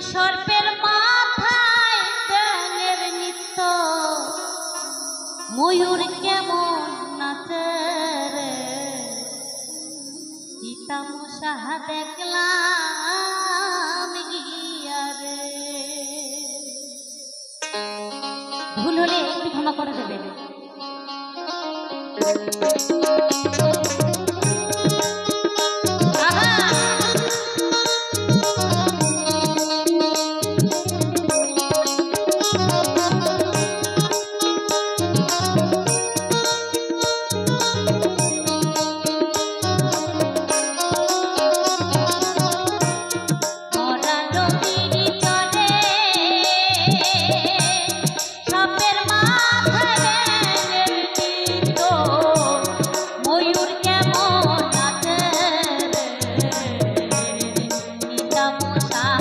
সর্পের মাথায় ব্যাঙের নৃত্য। ময়ূর কেমন নাচে রে? সীতামশা দেখলাম গিয়া রে। ভুল হলে একটু ক্ষমা করে দেবেন। সীতামশা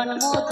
Dona Moto.